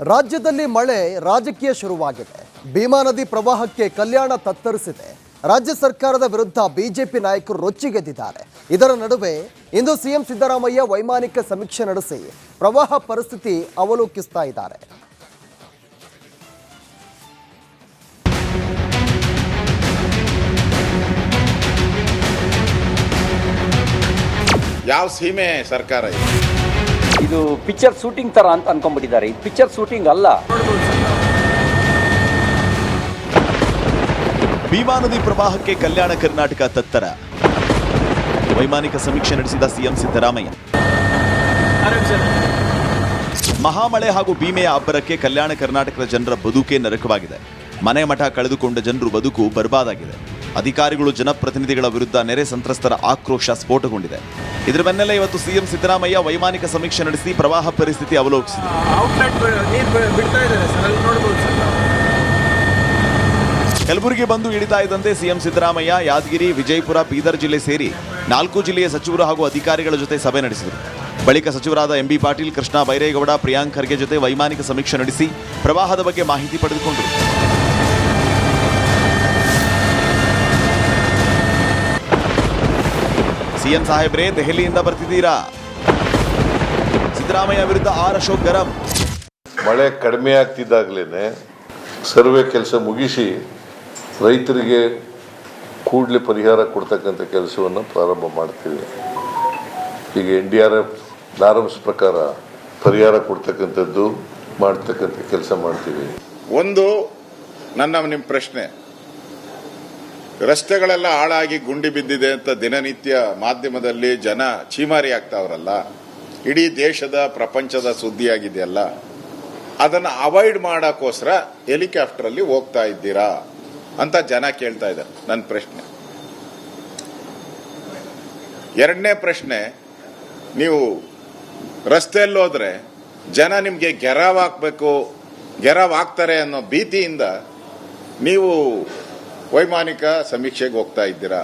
ರಾಜ್ಯದಲ್ಲಿ ಮಳೆ ರಾಜಕೀಯ ಶುರುವಾಗಿದೆ. ಭೀಮಾ ನದಿ ಪ್ರವಾಹಕ್ಕೆ ಕಲ್ಯಾಣ ತತ್ತರಿಸಿದೆ. ರಾಜ್ಯ ಸರ್ಕಾರದ ವಿರುದ್ಧ ಬಿಜೆಪಿ ನಾಯಕರು ರೊಚ್ಚಿಗೆದ್ದಿದ್ದಾರೆ. ಇದರ ನಡುವೆ ಇಂದು ಸಿಎಂ ಸಿದ್ದರಾಮಯ್ಯ ವೈಮಾನಿಕ ಸಮೀಕ್ಷೆ ನಡೆಸಿ ಪ್ರವಾಹ ಪರಿಸ್ಥಿತಿ ಅವಲೋಕಿಸ್ತಾ ಇದ್ದಾರೆ. ಯಾವ ಸೀಮೆ ಸರ್ಕಾರ ಇದು? ಇದು ಪಿಕ್ಚರ್ ಶೂಟಿಂಗ್ ತರ ಅಂತ ಅನ್ಕೊಂಡ್ಬಿಟ್ಟಿದ್ದಾರೆ. ಇದು ಪಿಕ್ಚರ್ ಶೂಟಿಂಗ್ ಅಲ್ಲ. ಭೀಮಾ ನದಿ ಪ್ರವಾಹಕ್ಕೆ ಕಲ್ಯಾಣ ಕರ್ನಾಟಕ ತತ್ತರ. ವೈಮಾನಿಕ ಸಮೀಕ್ಷೆ ನಡೆಸಿದ ಸಿಎಂ ಸಿದ್ದರಾಮಯ್ಯ. ಮಹಾಮಳೆ ಹಾಗೂ ಭೀಮೆಯ ಅಬ್ಬರಕ್ಕೆ ಕಲ್ಯಾಣ ಕರ್ನಾಟಕದ ಜನರ ಬದುಕೇ ನರಕವಾಗಿದೆ. ಮನೆ ಮಠ ಕಳೆದುಕೊಂಡ ಜನರು ಬದುಕು ಬರ್ಬಾದಾಗಿದೆ. ಅಧಿಕಾರಿಗಳು ಜನಪ್ರತಿನಿಧಿಗಳ ವಿರುದ್ಧ ನೆರೆ ಸಂತ್ರಸ್ತರ ಆಕ್ರೋಶ ಸ್ಫೋಟಗೊಂಡಿದೆ. ಇದರ ಬೆನ್ನಲ್ಲೇ ಇವತ್ತು ಸಿಎಂ ಸಿದ್ದರಾಮಯ್ಯ ವೈಮಾನಿಕ ಸಮೀಕ್ಷೆ ನಡೆಸಿ ಪ್ರವಾಹ ಪರಿಸ್ಥಿತಿ ಅವಲೋಕಿಸಿದರು. ಕಲಬುರಗಿ ಬಂದು ಇಳಿತಾ ಇದ್ದಂತೆ ಸಿಎಂ ಸಿದ್ದರಾಮಯ್ಯ ಯಾದಗಿರಿ ವಿಜಯಪುರ ಬೀದರ್ ಜಿಲ್ಲೆ ಸೇರಿ ನಾಲ್ಕು ಜಿಲ್ಲೆಯ ಸಚಿವರು ಹಾಗೂ ಅಧಿಕಾರಿಗಳ ಜೊತೆ ಸಭೆ ನಡೆಸಿದರು. ಬಳಿಕ ಸಚಿವರಾದ ಎಂಬಿ ಪಾಟೀಲ್ ಕೃಷ್ಣ ಬೈರೇಗೌಡ ಪ್ರಿಯಾಂಕ್ ಖರ್ಗೆ ಜೊತೆ ವೈಮಾನಿಕ ಸಮೀಕ್ಷೆ ನಡೆಸಿ ಪ್ರವಾಹದ ಬಗ್ಗೆ ಮಾಹಿತಿ ಪಡೆದುಕೊಂಡರು. ಸಿಎಂ ಸಾಹೇಬ್ರೇ ದೆಹಲಿಯಿಂದ ಬರ್ತಿದ್ದೀರಾ? ಸಿದ್ದರಾಮಯ್ಯ ವಿರುದ್ಧ ಆರ್ ಅಶೋಕ್ ಗರಂ. ಮಳೆ ಕಡಿಮೆ ಆಗ್ತಿದ್ದಾಗಲೇ ಸರ್ವೆ ಕೆಲಸ ಮುಗಿಸಿ ರೈತರಿಗೆ ಕೂಡಲೇ ಪರಿಹಾರ ಕೊಡ್ತಕ್ಕಂಥ ಕೆಲಸವನ್ನು ಪ್ರಾರಂಭ ಮಾಡ್ತೀವಿ. ಈಗ N D R F norms ಪ್ರಕಾರ ಪರಿಹಾರ ಕೊಡ್ತಕ್ಕಂಥದ್ದು ಮಾಡ್ತಕ್ಕಂಥ ಕೆಲಸ ಮಾಡ್ತೀವಿ. ಒಂದು ನನ್ನ ನಿಮ್ಮ ಪ್ರಶ್ನೆ. ರಸ್ತೆಗಳೆಲ್ಲ ಹಾಳಾಗಿ ಗುಂಡಿ ಬಿದ್ದಿದೆ ಅಂತ ದಿನನಿತ್ಯ ಮಾಧ್ಯಮದಲ್ಲಿ ಜನ ಚೀಮಾರಿ ಆಗ್ತಾವ್ರಲ್ಲ. ಇಡೀ ದೇಶದ ಪ್ರಪಂಚದ ಸುದ್ದಿಯಾಗಿದೆಯಲ್ಲ. ಅದನ್ನು ಅವಾಯ್ಡ್ ಮಾಡೋಕ್ಕೋಸ್ಕರ ಹೆಲಿಕಾಪ್ಟರ್ ಅಲ್ಲಿ ಹೋಗ್ತಾ ಇದ್ದೀರಾ ಅಂತ ಜನ ಕೇಳ್ತಾ ಇದ್ದಾರೆ. ನನ್ನ ಪ್ರಶ್ನೆ. ಎರಡನೇ ಪ್ರಶ್ನೆ, ನೀವು ರಸ್ತೆಯಲ್ಲಿ ಹೋದ್ರೆ ಜನ ನಿಮಗೆ ಗೆರಾವ್ ಹಾಕ್ಬೇಕು, ಗೆರಾವ್ ಅನ್ನೋ ಭೀತಿಯಿಂದ ನೀವು ವೈಮಾನಿಕ ಸಮೀಕ್ಷೆಗೆ ಹೋಗ್ತಾ ಇದ್ದೀರಾ?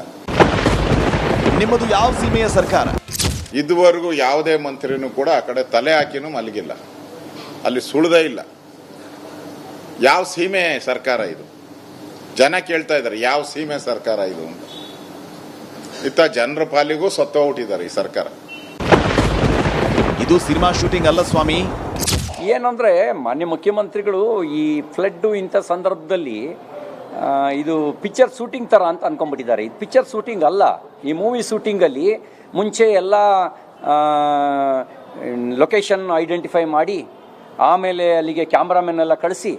ನಿಮ್ಮದು ಯಾವ ಸೀಮೆಯ ಸರ್ಕಾರ? ಇದುವರೆಗೂ ಯಾವುದೇ ಮಂತ್ರಿನೂ ಕೂಡ ಆ ಕಡೆ ತಲೆ ಹಾಕಿನೂ ಮಲಗಿಲ್ಲ. ಅಲ್ಲಿ ಸುಳ್ದೇ ಇಲ್ಲ. ಯಾವ ಸೀಮೆ ಸರ್ಕಾರ ಇದು? ಜನ ಕೇಳ್ತಾ ಇದ್ದಾರೆ ಯಾವ ಸೀಮೆ ಸರ್ಕಾರ ಇದು ಅಂತ. ಇತ್ತ ಜನರ ಪಾಲಿಗೂ ಸತ್ತೋಗ್ಬಿಟ್ಟಿದ್ದಾರೆ ಈ ಸರ್ಕಾರ. ಇದು ಸಿನಿಮಾ ಶೂಟಿಂಗ್ ಅಲ್ಲ ಸ್ವಾಮಿ. ಏನಂದ್ರೆ ಮಾನ್ಯ ಮುಖ್ಯಮಂತ್ರಿಗಳು ಈ ಫ್ಲಡ್ ಇಂಥ ಸಂದರ್ಭದಲ್ಲಿ ಇದು ಪಿಕ್ಚರ್ ಶೂಟಿಂಗ್ ಥರ ಅಂತ ಅನ್ಕೊಂಡ್ಬಿಟ್ಟಿದ್ದಾರೆ. ಇದು ಪಿಕ್ಚರ್ ಶೂಟಿಂಗ್ ಅಲ್ಲ. ಈ ಮೂವಿ ಶೂಟಿಂಗಲ್ಲಿ ಮುಂಚೆ ಎಲ್ಲ ಲೊಕೇಶನ್ ಐಡೆಂಟಿಫೈ ಮಾಡಿ, ಆಮೇಲೆ ಅಲ್ಲಿಗೆ ಕ್ಯಾಮ್ರಾಮನ್ ಎಲ್ಲ ಕಳಿಸಿ,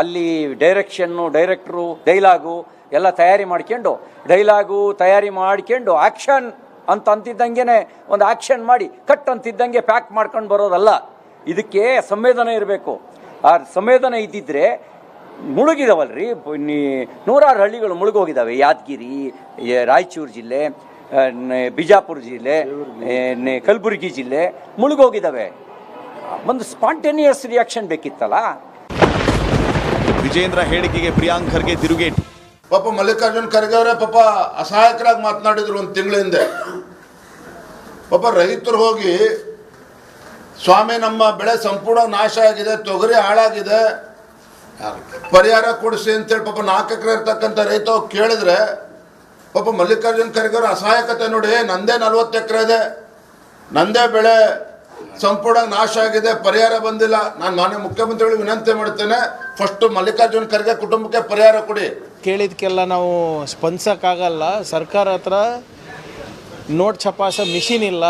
ಅಲ್ಲಿ ಡೈರೆಕ್ಷನ್ನು ಡೈರೆಕ್ಟ್ರು ಡೈಲಾಗು ಎಲ್ಲ ತಯಾರಿ ಮಾಡ್ಕೊಂಡು ಡೈಲಾಗು ತಯಾರಿ ಮಾಡ್ಕೊಂಡು ಆ್ಯಕ್ಷನ್ ಅಂತ ಅಂತಿದ್ದಂಗೆ ಒಂದು ಆ್ಯಕ್ಷನ್ ಮಾಡಿ ಕಟ್ ಅಂತಿದ್ದಂಗೆ ಪ್ಯಾಕ್ ಮಾಡ್ಕೊಂಡು ಬರೋದಲ್ಲ. ಇದಕ್ಕೆ ಸಂವೇದನೆ ಇರಬೇಕು. ಆ ಸಂವೇದನೆ ಇದ್ದಿದ್ರೆ ಮುಳುಗಿದಾವಲ್ರಿ. ನೀ- ನೂರಾರು ಹಳ್ಳಿಗಳು ಮುಳುಗೋಗಿದ್ದಾವೆ ಯಾದಗಿರಿ ರಾಯಚೂರು ಜಿಲ್ಲೆ ಬಿಜಾಪುರ ಜಿಲ್ಲೆ ಕಲಬುರಗಿ ಜಿಲ್ಲೆ ಮುಳುಗೋಗಿದ್ದಾವೆ ಒಂದು ಸ್ಪಾಂಟೇನಿಯಸ್ ರಿಯಾಕ್ಷನ್ ಬೇಕಿತ್ತಲ್ಲ? ವಿಜೇಂದ್ರ ಹೇಳಿಕೆಗೆ ಪ್ರಿಯಾಂಕ್ ಖರ್ಗೆ ತಿರುಗೇಟು. ಪಾಪ ಮಲ್ಲಿಕಾರ್ಜುನ್ ಖರ್ಗೆ ಅವರೇ ಪಾಪ ಅಸಹಾಯಕರಾಗಿ ಮಾತನಾಡಿದ್ರು ಒಂದು ತಿಂಗಳ ಹಿಂದೆ. ಪಾಪ ರೈತರು ಹೋಗಿ ಸ್ವಾಮಿ ನಮ್ಮ ಬೆಳೆ ಸಂಪೂರ್ಣ ನಾಶ ಆಗಿದೆ ತೊಗರಿ ಹಾಳಾಗಿದೆ ಪರಿಹಾರ ಕೊಡಿಸಿ ಅಂತೇಳಿ ಪಾಪ ನಾಲ್ಕು ಎಕರೆ ಇರ್ತಕ್ಕಂಥ ರೈತ ಕೇಳಿದ್ರೆ, ಪಾಪ ಮಲ್ಲಿಕಾರ್ಜುನ್ ಖರ್ಗೆ ಅವರ ಅಸಹಾಯಕತೆ ನೋಡಿ ನಂದೇ ನಲ್ವತ್ತು ಎಕರೆ ಇದೆ, ನಂದೇ ಬೆಳೆ ಸಂಪೂರ್ಣ ನಾಶ ಆಗಿದೆ, ಪರಿಹಾರ ಬಂದಿಲ್ಲ. ನಾನು ಮಾನ್ಯ ಮುಖ್ಯಮಂತ್ರಿಗಳಿಗೆ ವಿನಂತಿ ಮಾಡ್ತೇನೆ ಫಸ್ಟ್ ಮಲ್ಲಿಕಾರ್ಜುನ್ ಖರ್ಗೆ ಕುಟುಂಬಕ್ಕೆ ಪರಿಹಾರ ಕೊಡಿ. ಕೇಳಿದ್ಕೆಲ್ಲ ನಾವು ಸ್ಪಂದಿಸೋಕ್ಕಾಗಲ್ಲ. ಸರ್ಕಾರ ಹತ್ರ ನೋಟ್ ಛಪಾಸ ಮಿಷಿನ್ ಇಲ್ಲ.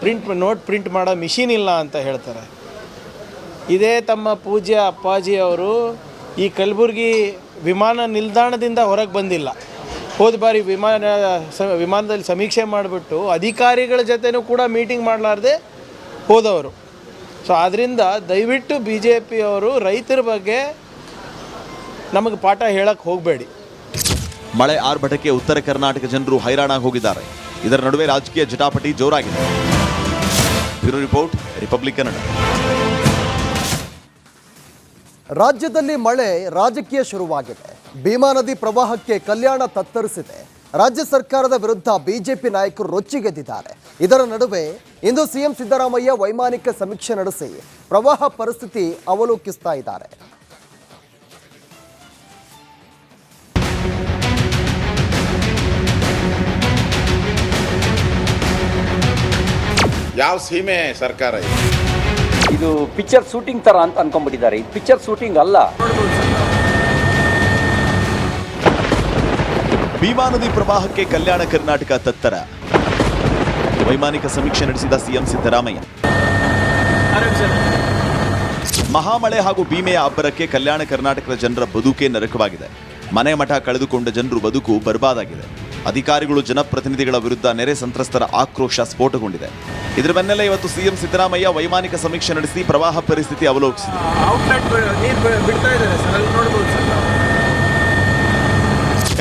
ಪ್ರಿಂಟ್, ನೋಟ್ ಪ್ರಿಂಟ್ ಮಾಡೋ ಮಿಷಿನ್ ಇಲ್ಲ ಅಂತ ಹೇಳ್ತಾರೆ. ಇದೇ ತಮ್ಮ ಪೂಜ್ಯ ಅಪ್ಪಾಜಿ ಅವರು ಈ ಕಲಬುರಗಿ ವಿಮಾನ ನಿಲ್ದಾಣದಿಂದ ಹೊರಗೆ ಬಂದಿಲ್ಲ. ಹೋದ ಬಾರಿ ವಿಮಾನ, ವಿಮಾನದಲ್ಲಿ ಸಮೀಕ್ಷೆ ಮಾಡಿಬಿಟ್ಟು ಅಧಿಕಾರಿಗಳ ಜೊತೆನೂ ಕೂಡ ಮೀಟಿಂಗ್ ಮಾಡಲಾರ್ದೆ ಹೋದವರು. ಸೊ ಆದ್ದರಿಂದ ದಯವಿಟ್ಟು ಬಿ ಜೆ ಪಿಯವರು ರೈತರ ಬಗ್ಗೆ ನಮಗೆ ಪಾಠ ಹೇಳಕ್ಕೆ ಹೋಗಬೇಡಿ. ಮಳೆ ಆರ್ಭಟಕ್ಕೆ ಉತ್ತರ ಕರ್ನಾಟಕ ಜನರು ಹೈರಾಣಾಗಿ ಹೋಗಿದ್ದಾರೆ. ಇದರ ನಡುವೆ ರಾಜಕೀಯ ಜಟಾಪಟಿ ಜೋರಾಗಿದೆ. Bureau report, republic Kannada. ರಾಜ್ಯದಲ್ಲಿ ಮಳೆ ರಾಜಕೀಯ ಶುರುವಾಗಿದೆ. ಭೀಮಾ ನದಿ ಪ್ರವಾಹಕ್ಕೆ ಕಲ್ಯಾಣ ತತ್ತರಿಸಿದೆ. ರಾಜ್ಯ ಸರ್ಕಾರದ ವಿರುದ್ಧ ಬಿಜೆಪಿ ನಾಯಕರು ರೊಚ್ಚಿಗೆದ್ದಿದ್ದಾರೆ. ಇದರ ನಡುವೆ ಇಂದು ಸಿಎಂ ಸಿದ್ದರಾಮಯ್ಯ ವೈಮಾನಿಕ ಸಮೀಕ್ಷೆ ನಡೆಸಿ ಪ್ರವಾಹ ಪರಿಸ್ಥಿತಿ ಅವಲೋಕಿಸ್ತಾ ಇದ್ದಾರೆ. ಯಾವ ಸೀಮೆ ಸರ್ಕಾರ ಇದು? ಇದು ಪಿಕ್ಚರ್ ಶೂಟಿಂಗ್ ತರ ಅಂತ ಅನ್ಕೊಂಡ್ಬಿಟ್ಟಿದ್ದಾರೆ. ಇದು ಪಿಕ್ಚರ್ ಶೂಟಿಂಗ್ ಅಲ್ಲ. ಭೀಮಾ ನದಿ ಪ್ರವಾಹಕ್ಕೆ ಕಲ್ಯಾಣ ಕರ್ನಾಟಕ ತತ್ತರ. ವೈಮಾನಿಕ ಸಮೀಕ್ಷೆ ನಡೆಸಿದ ಸಿಎಂ ಸಿದ್ದರಾಮಯ್ಯ. ಮಹಾಮಳೆ ಹಾಗೂ ಭೀಮೆಯ ಅಬ್ಬರಕ್ಕೆ ಕಲ್ಯಾಣ ಕರ್ನಾಟಕದ ಜನರ ಬದುಕೇ ನರಕವಾಗಿದೆ. ಮನೆ ಮಠ ಕಳೆದುಕೊಂಡ ಜನರು ಬದುಕು ಬರ್ಬಾದಾಗಿದೆ. ಅಧಿಕಾರಿಗಳು ಜನಪ್ರತಿನಿಧಿಗಳ ವಿರುದ್ಧ ನೆರೆ ಸಂತ್ರಸ್ತರ ಆಕ್ರೋಶ ಸ್ಫೋಟಗೊಂಡಿದೆ. ಇದರ ಬೆನ್ನಲ್ಲೇ ಇವತ್ತು ಸಿಎಂ ಸಿದ್ದರಾಮಯ್ಯ ವೈಮಾನಿಕ ಸಮೀಕ್ಷೆ ನಡೆಸಿ ಪ್ರವಾಹ ಪರಿಸ್ಥಿತಿ ಅವಲೋಕಿಸಿದರು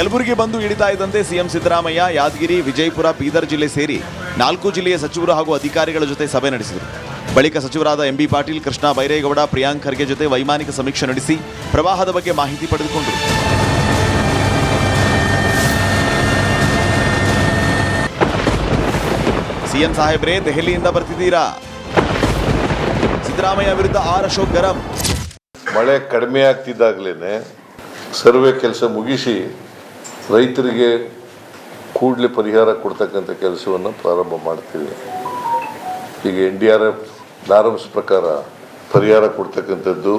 ಕಲಬುರಗಿ ಬಂದು ಇಳಿತಾ ಇದ್ದಂತೆ ಸಿಎಂ ಸಿದ್ದರಾಮಯ್ಯ ಯಾದಗಿರಿ ವಿಜಯಪುರ ಬೀದರ್ ಜಿಲ್ಲೆ ಸೇರಿ ನಾಲ್ಕು ಜಿಲ್ಲೆಯ ಸಚಿವರು ಹಾಗೂ ಅಧಿಕಾರಿಗಳ ಜೊತೆ ಸಭೆ ನಡೆಸಿದರು. ಬಳಿಕ ಸಚಿವರಾದ ಎಂಬಿ ಪಾಟೀಲ್ ಕೃಷ್ಣ ಬೈರೇಗೌಡ ಪ್ರಿಯಾಂಕ್ ಖರ್ಗೆ ಜೊತೆ ವೈಮಾನಿಕ ಸಮೀಕ್ಷೆ ನಡೆಸಿ ಪ್ರವಾಹದ ಬಗ್ಗೆ ಮಾಹಿತಿ ಪಡೆದುಕೊಂಡರು. ಸಿಎಂ ಸಾಹೇಬ್ರೇ ದೆಹಲಿಯಿಂದ ಬರ್ತಿದ್ದೀರಾ? ಸಿದ್ದರಾಮಯ್ಯ ವಿರುದ್ಧ ಆರ್ ಅಶೋಕ್ ಗರಂ. ಮಳೆ ಕಡಿಮೆ ಆಗ್ತಿದ್ದಾಗಲೇ ಸರ್ವೆ ಕೆಲಸ ಮುಗಿಸಿ ರೈತರಿಗೆ ಕೂಡಲೇ ಪರಿಹಾರ ಕೊಡ್ತಕ್ಕಂಥ ಕೆಲಸವನ್ನು ಪ್ರಾರಂಭ ಮಾಡ್ತೀವಿ. ಈಗ N D R F norms ಪ್ರಕಾರ ಪರಿಹಾರ ಕೊಡ್ತಕ್ಕಂಥದ್ದು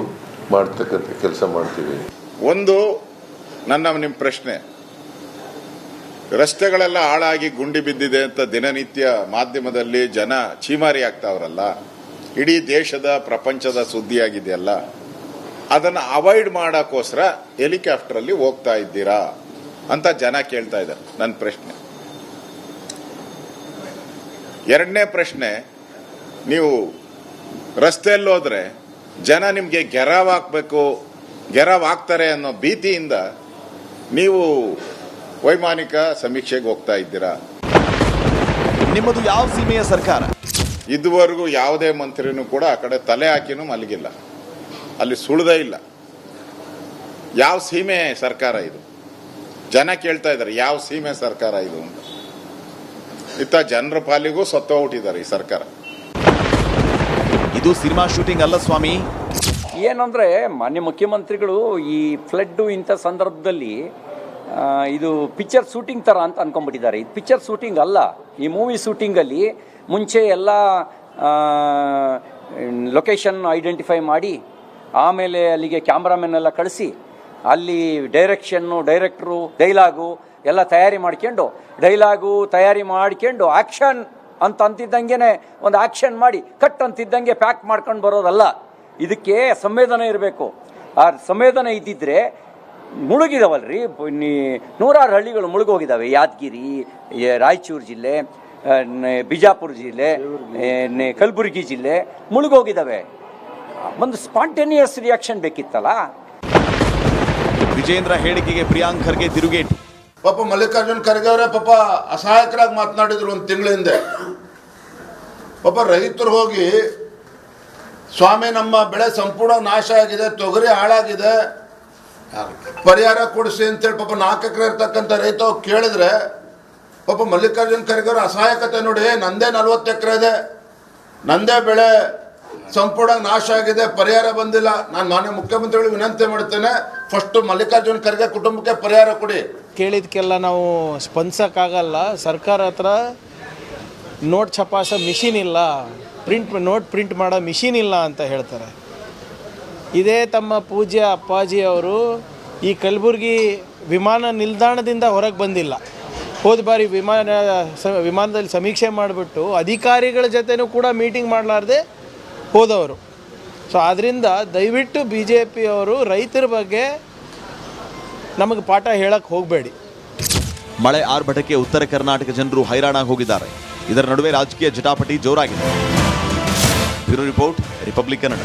ಮಾಡ್ತಕ್ಕಂಥ ಕೆಲಸ ಮಾಡ್ತೀವಿ. ಒಂದು ನನ್ನ ನಿಮ್ಮ ಪ್ರಶ್ನೆ. ರಸ್ತೆಗಳೆಲ್ಲ ಹಾಳಾಗಿ ಗುಂಡಿ ಬಿದ್ದಿದೆ ಅಂತ ದಿನನಿತ್ಯ ಮಾಧ್ಯಮದಲ್ಲಿ ಜನ ಚೀಮಾರಿ ಆಗ್ತಾವ್ರಲ್ಲ. ಇಡೀ ದೇಶದ ಪ್ರಪಂಚದ ಸುದ್ದಿಯಾಗಿದೆಯಲ್ಲ. ಅದನ್ನ ಅವಾಯ್ಡ್ ಮಾಡೋಕ್ಕೋಸ್ಕರ ಹೆಲಿಕಾಪ್ಟರ್ ಅಲ್ಲಿ ಹೋಗ್ತಾ ಇದ್ದೀರಾ ಅಂತ ಜನ ಕೇಳ್ತಾ ಇದ್ದಾರೆ. ನನ್ನ ಪ್ರಶ್ನೆ. ಎರಡನೇ ಪ್ರಶ್ನೆ, ನೀವು ರಸ್ತೆಯಲ್ಲಿ ಹೋದ್ರೆ ಜನ ನಿಮಗೆ ಗೆರಾವ್ ಹಾಕ್ಬೇಕು, ಗೆರಾವ್ ಅನ್ನೋ ಭೀತಿಯಿಂದ ನೀವು ವೈಮಾನಿಕ ಸಮೀಕ್ಷೆಗೆ ಹೋಗ್ತಾ ಇದ್ದೀರಾ? ನಿಮ್ಮದು ಯಾವ ಸೀಮೆಯ ಸರ್ಕಾರ? ಇದುವರೆಗೂ ಯಾವುದೇ ಮಂತ್ರಿನೂ ಕೂಡ ಆ ಕಡೆ ತಲೆ ಹಾಕಿನೂ ಮಲಗಿಲ್ಲ. ಅಲ್ಲಿ ಸುಳ್ದೇ ಇಲ್ಲ. ಯಾವ ಸೀಮೆ ಸರ್ಕಾರ ಇದು? ಜನ ಕೇಳ್ತಾ ಇದ್ದಾರೆ ಯಾವ ಸೀಮೆ ಸರ್ಕಾರ ಇದು ಅಂತ. ಇತ್ತ ಜನರ ಪಾಲಿಗೂ ಸತ್ತೋಗ್ಬಿಟ್ಟಿದ್ದಾರೆ ಈ ಸರ್ಕಾರ. ಇದು ಸಿನಿಮಾ ಶೂಟಿಂಗ್ ಅಲ್ಲ ಸ್ವಾಮಿ. ಏನಂದ್ರೆ ಮಾನ್ಯ ಮುಖ್ಯಮಂತ್ರಿಗಳು ಈ ಫ್ಲಡ್ ಇಂಥ ಸಂದರ್ಭದಲ್ಲಿ ಇದು ಪಿಕ್ಚರ್ ಶೂಟಿಂಗ್ ಥರ ಅಂತ ಅನ್ಕೊಂಡ್ಬಿಟ್ಟಿದ್ದಾರೆ. ಇದು ಪಿಕ್ಚರ್ ಶೂಟಿಂಗ್ ಅಲ್ಲ. ಈ ಮೂವಿ ಶೂಟಿಂಗಲ್ಲಿ ಮುಂಚೆ ಎಲ್ಲ ಲೊಕೇಶನ್ ಐಡೆಂಟಿಫೈ ಮಾಡಿ, ಆಮೇಲೆ ಅಲ್ಲಿಗೆ ಕ್ಯಾಮ್ರಾಮನ್ ಎಲ್ಲ ಕಳಿಸಿ, ಅಲ್ಲಿ ಡೈರೆಕ್ಷನ್ನು, ಡೈರೆಕ್ಟ್ರು, ಡೈಲಾಗು ಎಲ್ಲ ತಯಾರಿ ಮಾಡ್ಕೊಂಡು, ಡೈಲಾಗು ತಯಾರಿ ಮಾಡ್ಕೊಂಡು ಆ್ಯಕ್ಷನ್ ಅಂತ ಅಂತಿದ್ದಂಗೆ ಒಂದು ಆ್ಯಕ್ಷನ್ ಮಾಡಿ, ಕಟ್ ಅಂತಿದ್ದಂಗೆ ಪ್ಯಾಕ್ ಮಾಡ್ಕೊಂಡು ಬರೋದಲ್ಲ. ಇದಕ್ಕೆ ಸಂವೇದನೆ ಇರಬೇಕು. ಆ ಸಂವೇದನೆ ಇದ್ದಿದ್ರೆ ಮುಳುಗಿದಾವಲ್ರಿ. ನೀ- ನೂರಾರು ಹಳ್ಳಿಗಳು ಮುಳುಗೋಗಿದ್ದಾವೆ ಯಾದಗಿರಿ ರಾಯಚೂರು ಜಿಲ್ಲೆ ಬಿಜಾಪುರ ಜಿಲ್ಲೆ ಕಲಬುರಗಿ ಜಿಲ್ಲೆ ಮುಳುಗೋಗಿದ್ದಾವೆ ಒಂದು ಸ್ಪಾಂಟೇನಿಯಸ್ ರಿಯಾಕ್ಷನ್ ಬೇಕಿತ್ತಲ್ಲ? ವಿಜೇಂದ್ರ ಹೇಳಿಕೆಗೆ ಪ್ರಿಯಾಂಕ್ ಖರ್ಗೆ ತಿರುಗೇಟು. ಪಾಪ ಮಲ್ಲಿಕಾರ್ಜುನ್ ಖರ್ಗೆ ಅವರೇ ಪಾಪ ಅಸಹಾಯಕರಾಗಿ ಮಾತನಾಡಿದ್ರು ಒಂದು ತಿಂಗಳ ಹಿಂದೆ. ಪಾಪ ರೈತರು ಹೋಗಿ ಸ್ವಾಮಿ ನಮ್ಮ ಬೆಳೆ ಸಂಪೂರ್ಣ ನಾಶ ಆಗಿದೆ ತೊಗರಿ ಹಾಳಾಗಿದೆ ಪರಿಹಾರ ಕೊಡಿಸಿ ಅಂತೇಳಿ ಪಾಪ ನಾಲ್ಕು ಎಕರೆ ಇರ್ತಕ್ಕಂಥ ರೈತ ಕೇಳಿದ್ರೆ, ಪಾಪ ಮಲ್ಲಿಕಾರ್ಜುನ್ ಖರ್ಗೆ ಅಸಹಾಯಕತೆ ನೋಡಿ ನಂದೇ ನಲ್ವತ್ತು ಎಕರೆ ಇದೆ, ನಂದೇ ಬೆಳೆ ಸಂಪೂರ್ಣ ನಾಶ ಆಗಿದೆ, ಪರಿಹಾರ ಬಂದಿಲ್ಲ. ನಾನು ಮಾನ್ಯ ಮುಖ್ಯಮಂತ್ರಿಗಳಿಗೆ ವಿನಂತಿ ಮಾಡ್ತೇನೆ ಫಸ್ಟ್ ಮಲ್ಲಿಕಾರ್ಜುನ್ ಖರ್ಗೆ ಕುಟುಂಬಕ್ಕೆ ಪರಿಹಾರ ಕೊಡಿ. ಕೇಳಿದ್ಕೆಲ್ಲ ನಾವು ಸ್ಪಂದಿಸೋಕ್ಕಾಗಲ್ಲ. ಸರ್ಕಾರ ಹತ್ರ ನೋಟ್ ಛಪಾಸ ಮಿಷಿನ್ ಇಲ್ಲ. ಪ್ರಿಂಟ್, ನೋಟ್ ಪ್ರಿಂಟ್ ಮಾಡೋ ಮಿಷಿನ್ ಇಲ್ಲ ಅಂತ ಹೇಳ್ತಾರೆ. ಇದೇ ತಮ್ಮ ಪೂಜ್ಯ ಅಪ್ಪಾಜಿ ಅವರು ಈ ಕಲಬುರಗಿ ವಿಮಾನ ನಿಲ್ದಾಣದಿಂದ ಹೊರಗೆ ಬಂದಿಲ್ಲ. ಹೋದ ಬಾರಿ ವಿಮಾನ ವಿಮಾನದಲ್ಲಿ ಸಮೀಕ್ಷೆ ಮಾಡಿಬಿಟ್ಟು ಅಧಿಕಾರಿಗಳ ಜೊತೆನೂ ಕೂಡ ಮೀಟಿಂಗ್ ಮಾಡಲಾರ್ದೆ ಹೋದವರು. ಸೊ ಆದ್ದರಿಂದ ದಯವಿಟ್ಟು ಬಿ ಜೆ ಪಿಯವರು ರೈತರ ಬಗ್ಗೆ ನಮಗೆ ಪಾಠ ಹೇಳಕ್ಕೆ ಹೋಗಬೇಡಿ. ಮಳೆ ಆರ್ಭಟಕ್ಕೆ ಉತ್ತರ ಕರ್ನಾಟಕ ಜನರು ಹೈರಾಣ ಹೋಗಿದ್ದಾರೆ. ಇದರ ನಡುವೆ ರಾಜಕೀಯ ಜಟಾಪಟಿ ಜೋರಾಗಿದೆ. Bureau report, republic Kannada.